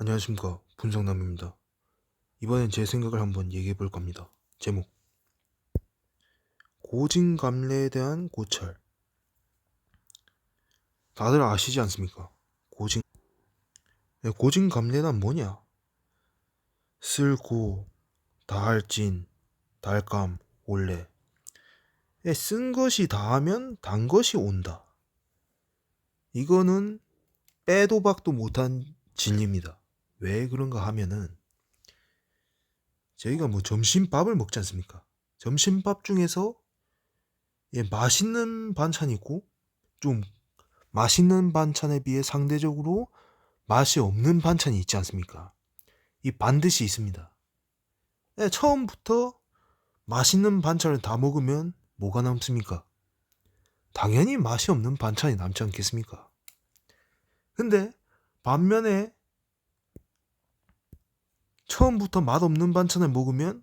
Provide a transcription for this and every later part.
안녕하십니까 분석남입니다. 이번엔 제 생각을 한번 얘기해 볼 겁니다. 제목 고진감래에 대한 고찰 다들 아시지 않습니까? 고진 네, 고진감래란 뭐냐? 쓸고 다할진 달감 올래 예, 쓴 것이 다하면 단 것이 온다. 이거는 빼도 박도 못한 진리입니다. 왜 그런가 하면은 저희가 뭐 점심밥을 먹지 않습니까? 점심밥 중에서 예, 맛있는 반찬이 있고 좀 맛있는 반찬에 비해 상대적으로 맛이 없는 반찬이 있지 않습니까? 이 반드시 있습니다. 예, 처음부터 맛있는 반찬을 다 먹으면 뭐가 남습니까? 당연히 맛이 없는 반찬이 남지 않겠습니까? 근데 반면에 처음부터 맛없는 반찬을 먹으면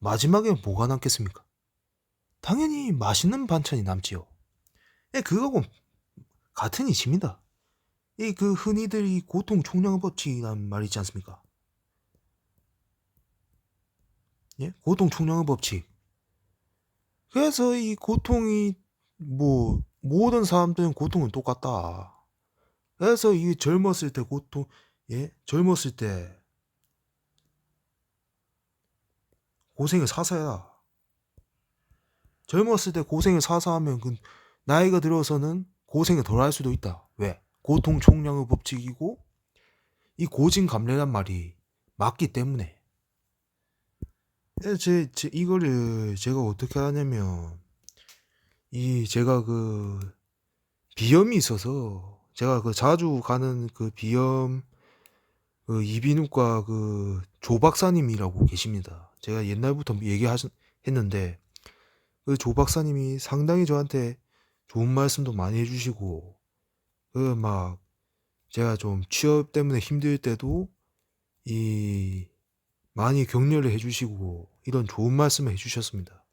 마지막에 뭐가 남겠습니까? 당연히 맛있는 반찬이 남지요. 예, 그거하고 같은 이치입니다. 이 그 흔히들 이 고통 총량의 법칙이란 말 있지 않습니까? 예? 고통 총량의 법칙. 그래서 이 고통이 뭐 모든 사람들은 고통은 똑같다. 그래서 이 젊었을 때 고통 예? 젊었을 때 고생을 사서 해라. 젊었을 때 고생을 사서 하면 그 나이가 들어서는 고생을 덜 할 수도 있다. 왜? 고통 총량의 법칙이고 이 고진감래란 말이 맞기 때문에. 예, 제, 제 이거를 제가 어떻게 하냐면 이 제가 그 비염이 있어서 제가 그 자주 가는 그 비염 그 이비인후과 그 조 박사님이라고 계십니다. 제가 옛날부터 얘기했는데 그 조 박사님이 상당히 저한테 좋은 말씀도 많이 해주시고 그 막 제가 좀 취업 때문에 힘들 때도 이 많이 격려를 해주시고 이런 좋은 말씀을 해주셨습니다.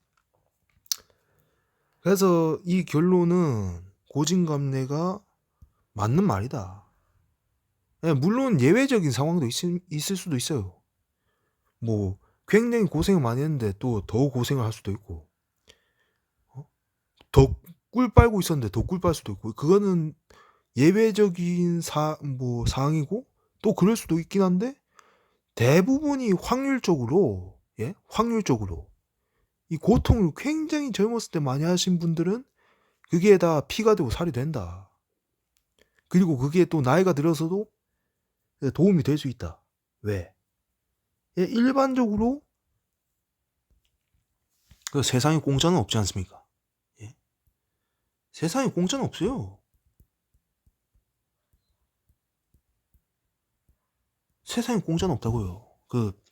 그래서 이 결론은 고진감래가 맞는 말이다. 예, 물론 예외적인 상황도 있, 있을 수도 있어요. 뭐 굉장히 고생을 많이 했는데 또 더 고생을 할 수도 있고 어? 더꿀 빨고 있었는데 더 꿀 빨 수도 있고 그거는 예외적인 사, 뭐 상황이고 또 그럴 수도 있긴 한데 대부분이 확률적으로 예 확률적으로 이 고통을 굉장히 젊었을 때 많이 하신 분들은 그게 다 피가 되고 살이 된다. 그리고 그게 또 나이가 들어서도 도움이 될 수 있다. 왜? 예, 일반적으로 그 세상에 공짜는 없지 않습니까? 예? 세상에 공짜는 없어요. 세상에 공짜는 없다고요. 그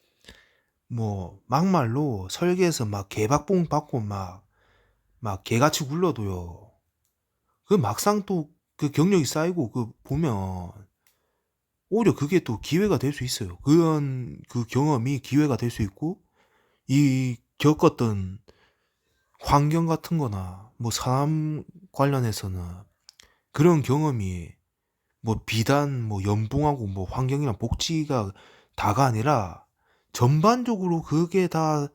뭐 막말로 설계에서 막 개박봉 받고 막 막 개같이 굴러도요. 그 막상 또 그 경력이 쌓이고 그 보면 오히려 그게 또 기회가 될 수 있어요. 그런 그 경험이 기회가 될 수 있고 이 겪었던 환경 같은 거나 뭐 사람 관련해서는 그런 경험이 뭐 비단 뭐 연봉하고 뭐 환경이나 복지가 다가 아니라 전반적으로 그게 다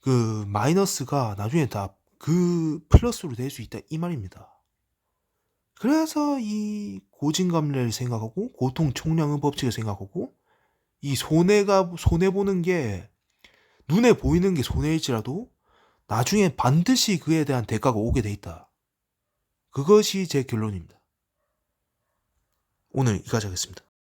그 마이너스가 나중에 다 그 플러스로 될 수 있다 이 말입니다. 그래서 이 고진감래를 생각하고 고통 총량의 법칙을 생각하고 이 손해가 손해 보는 게 눈에 보이는 게 손해일지라도 나중에 반드시 그에 대한 대가가 오게 돼 있다. 그것이 제 결론입니다. 오늘 이까지 하겠습니다.